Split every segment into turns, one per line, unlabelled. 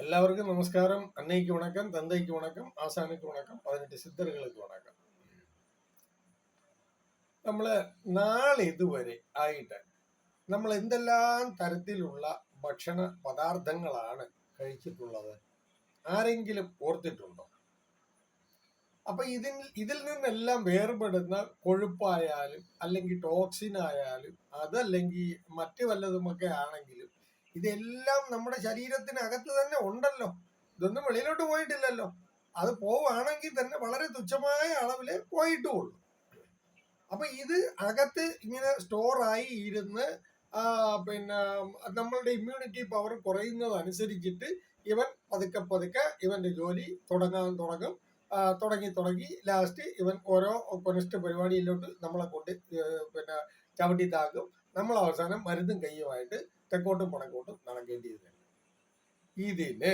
எல்லாருக்கும் நமஸ்காரம் அன்னைக்கு வணக்கம் தந்தைக்கு வணக்கம் ஆசானுக்கு வணக்கம் பதினெட்டு சித்தர்களுக்கு வணக்கம் നമ്മള് നാളിതുവരെ ആയിട്ട് നമ്മൾ എന്തെല്ലാം തരത്തിലുള്ള ഭക്ഷണ പദാർത്ഥങ്ങളാണ് കഴിച്ചിട്ടുള്ളത് ആരെങ്കിലും ഓർത്തിട്ടുണ്ടോ അപ്പൊ ഇതിൽ ഇതിൽ നിന്നെല്ലാം വേർപെടുന്ന കൊഴുപ്പായാലും അല്ലെങ്കിൽ ടോക്സിൻ ആയാലും അതല്ലെങ്കിൽ മറ്റു വല്ലതുമൊക്കെ ആണെങ്കിലും ഇതെല്ലാം നമ്മുടെ ശരീരത്തിനകത്ത് തന്നെ ഉണ്ടല്ലോ. ഇതൊന്നും വെളിയിലോട്ട് പോയിട്ടില്ലല്ലോ. അത് പോവാണെങ്കിൽ തന്നെ വളരെ തുച്ഛമായ അളവിലെ പോയിട്ടുള്ളൂ. അപ്പൊ ഇത് അകത്ത് ഇങ്ങനെ സ്റ്റോറായി ഇരുന്ന് പിന്നെ നമ്മളുടെ ഇമ്മ്യൂണിറ്റി പവർ കുറയുന്നതനുസരിച്ചിട്ട് ഇവൻ പതുക്കെ പതുക്കെ ഇവന്റെ ജോലി തുടങ്ങാൻ തുടങ്ങും. തുടങ്ങി തുടങ്ങി ലാസ്റ്റ് ഇവൻ ഓരോ കൊനിഷ്ഠ പരിപാടിയിലോട്ട് നമ്മളെ കൊണ്ട് പിന്നെ ചവിട്ടി നമ്മൾ അവസാനം മരുന്നും കയ്യുമായിട്ട് തെക്കോട്ടും വടക്കോട്ടും നടക്കേണ്ടി വരും ഇതിന്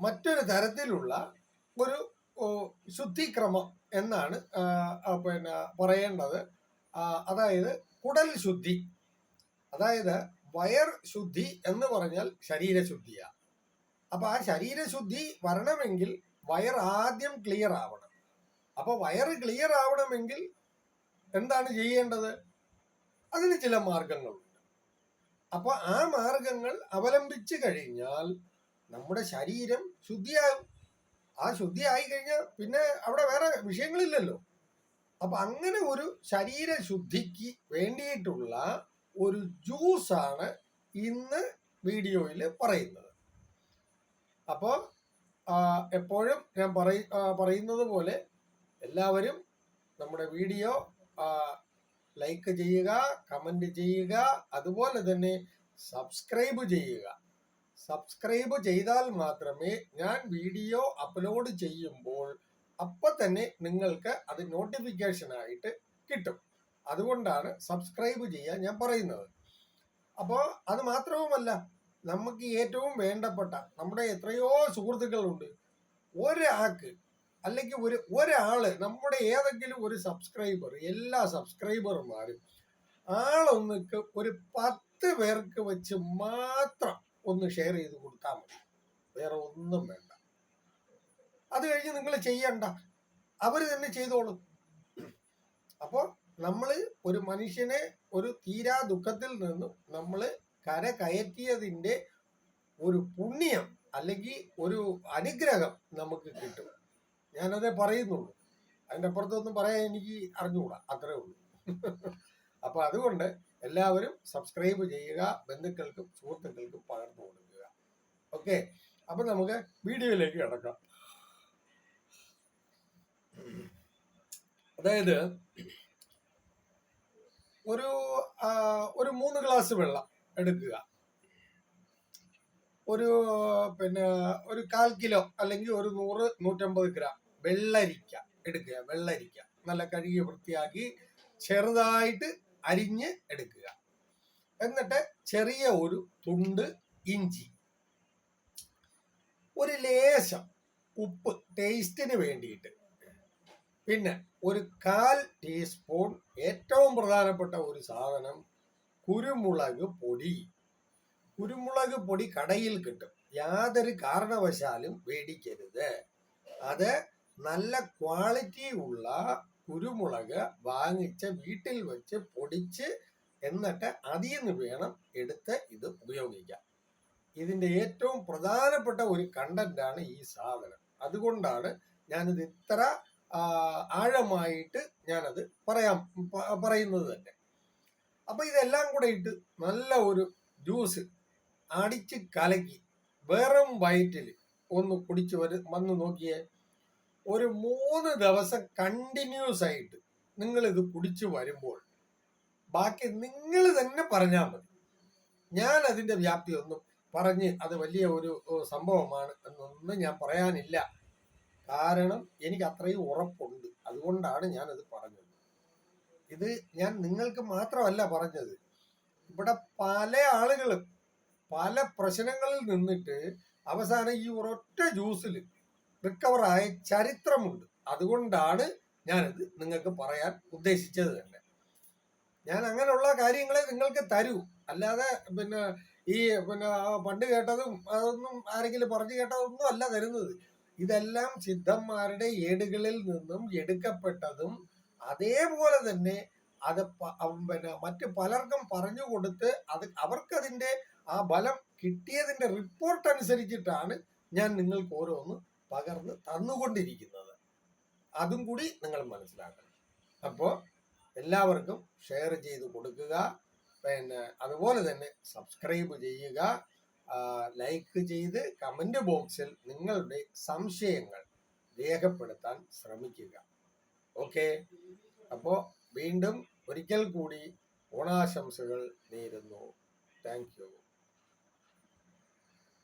മറ്റൊരു തരത്തിലുള്ള ഒരു ശുദ്ധിക്രമം എന്നാണ് പിന്നെ പറയേണ്ടത്. അതായത് കുടൽ ശുദ്ധി. അതായത് വയർ ശുദ്ധി എന്ന് പറഞ്ഞാൽ ശരീരശുദ്ധിയാ. അപ്പൊ ആ ശരീരശുദ്ധി വരണമെങ്കിൽ വയർ ആദ്യം ക്ലിയർ ആവണം. അപ്പൊ വയർ ക്ലിയർ ആവണമെങ്കിൽ എന്താണ് ചെയ്യേണ്ടത്? അതിന് ചില മാർഗങ്ങളുണ്ട്. അപ്പൊ ആ മാർഗങ്ങൾ അവലംബിച്ചു കഴിഞ്ഞാൽ നമ്മുടെ ശരീരം ശുദ്ധിയാകും. ആ ശുദ്ധിയായി കഴിഞ്ഞാൽ പിന്നെ അവിടെ വേറെ വിഷയങ്ങളില്ലല്ലോ. അപ്പൊ അങ്ങനെ ഒരു ശരീര ശുദ്ധിക്ക് വേണ്ടിയിട്ടുള്ള ഒരു ജ്യൂസാണ് ഇന്ന് വീഡിയോയിൽ പറയുന്നത്. അപ്പോൾ എപ്പോഴും ഞാൻ പറയ പറയുന്നത് പോലെ എല്ലാവരും നമ്മുടെ വീഡിയോ ലൈക്ക് ചെയ്യുക കമന്റ് ചെയ്യുക അതുപോലെ തന്നെ സബ്സ്ക്രൈബ് ചെയ്യുക. സബ്സ്ക്രൈബ് ചെയ്താൽ മാത്രമേ ഞാൻ വീഡിയോ അപ്ലോഡ് ചെയ്യുമ്പോൾ അപ്പം തന്നെ നിങ്ങൾക്ക് അത് നോട്ടിഫിക്കേഷൻ ആയിട്ട് കിട്ടും. അതുകൊണ്ടാണ് സബ്സ്ക്രൈബ് ചെയ്യാൻ ഞാൻ പറയുന്നത്. അപ്പോൾ അത് മാത്രവുമല്ല നമുക്ക് ഏറ്റവും വേണ്ടപ്പെട്ട നമ്മുടെ എത്രയോ സുഹൃത്തുക്കളുണ്ട്. ഒരാൾക്ക് അല്ലെങ്കിൽ ഒരു ഒരാൾ നമ്മുടെ ഏതെങ്കിലും ഒരു സബ്സ്ക്രൈബർ എല്ലാ സബ്സ്ക്രൈബർമാരും ആളൊന്നിക്ക് ഒരു പത്ത് പേർക്ക് വെച്ച് മാത്രം ഒന്ന് ഷെയർ ചെയ്ത് കൊടുത്താൽ മതി. വേറെ ഒന്നും വേണ്ട. അത് കഴിഞ്ഞ് നിങ്ങൾ ചെയ്യണ്ട. അവർ തന്നെ ചെയ്തോളും. അപ്പോൾ നമ്മൾ ഒരു മനുഷ്യനെ ഒരു തീരാ ദുഃഖത്തിൽ നിന്നും നമ്മൾ കര കയറ്റിയതിന്റെ ഒരു പുണ്യം അല്ലെങ്കിൽ ഒരു അനുഗ്രഹം നമുക്ക് കിട്ടും. ഞാനതേ പറയുന്നുള്ളൂ. അതിന്റെ അപ്പുറത്തൊന്നും പറയാൻ എനിക്ക് അറിഞ്ഞുകൂടാ. അത്രേ ഉള്ളൂ. അപ്പൊ അതുകൊണ്ട് എല്ലാവരും സബ്സ്ക്രൈബ് ചെയ്യുക ബന്ധുക്കൾക്കും സുഹൃത്തുക്കൾക്കും പകർന്നു കൊടുക്കുക. ഓക്കെ? അപ്പൊ നമുക്ക് വീഡിയോയിലേക്ക് കിടക്കാം. അതായത് ഒരു ഒരു മൂന്ന് ഗ്ലാസ് വെള്ളം എടുക്കുക. ഒരു പിന്നെ ഒരു കാൽ കിലോ അല്ലെങ്കിൽ ഒരു നൂറ് നൂറ്റമ്പത് ഗ്രാം. വെള്ളരിക്ക എടുക്കുക വെള്ളരിക്ക. നല്ല കഴുകി വൃത്തിയാക്കി ചെറുതായിട്ട് അരിഞ്ഞ് എടുക്കുക. എന്നിട്ട് ചെറിയ ഒരു തുണ്ട് ഇഞ്ചി. ഒരു ലേശം ഉപ്പ് ടേസ്റ്റിന് വേണ്ടിയിട്ട്. പിന്നെ ഒരു കാൽ ടീസ്പൂൺ ഏറ്റവും പ്രധാനപ്പെട്ട ഒരു സാധനം കുരുമുളക് പൊടി. കുരുമുളക് പൊടി കടയിൽ കിട്ടും. യാതൊരു കാരണവശാലും മേടിക്കരുത് അത് നല്ല ക്വാളിറ്റി ഉള്ള കുരുമുളക് വാങ്ങിച്ച് വീട്ടിൽ വെച്ച് പൊടിച്ച് എന്നിട്ട് അതിൽ നിന്ന് വേണം എടുത്ത് ഇത് ഉപയോഗിക്കാം ഇതിന്റെ ഏറ്റവും പ്രധാനപ്പെട്ട ഒരു കണ്ടന്റ് ആണ് ഈ സാധനം. അതുകൊണ്ടാണ് ഞാനിത് ഇത്ര ആഴമായിട്ട് ഞാനത് പറയാം പറയുന്നത് തന്നെ. അപ്പൊ ഇതെല്ലാം കൂടെ ഇട്ട് നല്ല ഒരു ജ്യൂസ് അടിച്ച് കലക്കി. വെറും വയറ്റിൽ ഒന്ന് കുടിച്ച് വരും വന്ന് നോക്കിയേ ഒരു മൂന്ന് ദിവസം കണ്ടിന്യൂസ് ആയിട്ട് നിങ്ങൾ ഇത് കുടിച്ചു വരുമ്പോൾ ബാക്കി നിങ്ങൾ തന്നെ പറഞ്ഞാൽ മതി. ഞാൻ അതിന്റെ വ്യാപ്തി ഒന്നും പറഞ്ഞ് അത് വലിയ ഒരു സംഭവമാണ് എന്നൊന്നും ഞാൻ പറയാനില്ല. കാരണം എനിക്ക് അത്രയും ഉറപ്പുണ്ട്. അതുകൊണ്ടാണ് അത് പറഞ്ഞത്. ഇത് ഞാൻ നിങ്ങൾക്ക് മാത്രമല്ല പറഞ്ഞത്. ഇവിടെ പല ആളുകളും പല പ്രശ്നങ്ങളിൽ നിന്നിട്ട് അവസാനം ഈ ഒരൊറ്റ ജ്യൂസിൽ റിക്കവറായ ചരിത്രമുണ്ട്. അതുകൊണ്ടാണ് ഞാനത് നിങ്ങൾക്ക് പറയാൻ ഉദ്ദേശിച്ചത് തന്നെ. ഞാൻ അങ്ങനെയുള്ള കാര്യങ്ങളെ നിങ്ങൾക്ക് തരൂ. അല്ലാതെ പിന്നെ ഈ പിന്നെ പണ്ട് കേട്ടതും അതൊന്നും ആരെങ്കിലും പറഞ്ഞു കേട്ടതൊന്നും അല്ല തരുന്നത്. ഇതെല്ലാം സിദ്ധന്മാരുടെ ഏടുകളിൽ നിന്നും എടുക്കപ്പെട്ടതും അതേപോലെ തന്നെ അത് പിന്നെ മറ്റു പലർക്കും പറഞ്ഞു കൊടുത്ത് അത് അവർക്കതിന്റെ ആ ബലം കിട്ടിയതിന്റെ റിപ്പോർട്ട് അനുസരിച്ചിട്ടാണ് ഞാൻ നിങ്ങൾക്ക് ഓരോന്ന് പകർന്ന് തന്നുകൊണ്ടിരിക്കുന്നത്. അതും കൂടി നിങ്ങൾ മനസ്സിലാക്കണം. അപ്പോൾ എല്ലാവർക്കും ഷെയർ ചെയ്ത് കൊടുക്കുക. പിന്നെ അതുപോലെ തന്നെ സബ്സ്ക്രൈബ് ചെയ്യുക. ലൈക്ക് ചെയ്ത് കമന്റ് ബോക്സിൽ നിങ്ങളുടെ സംശയങ്ങൾ രേഖപ്പെടുത്താൻ ശ്രമിക്കുക. ഓക്കെ? അപ്പോൾ വീണ്ടും ഒരിക്കൽ കൂടി ഓണാശംസകൾ നേരുന്നു. Thank you.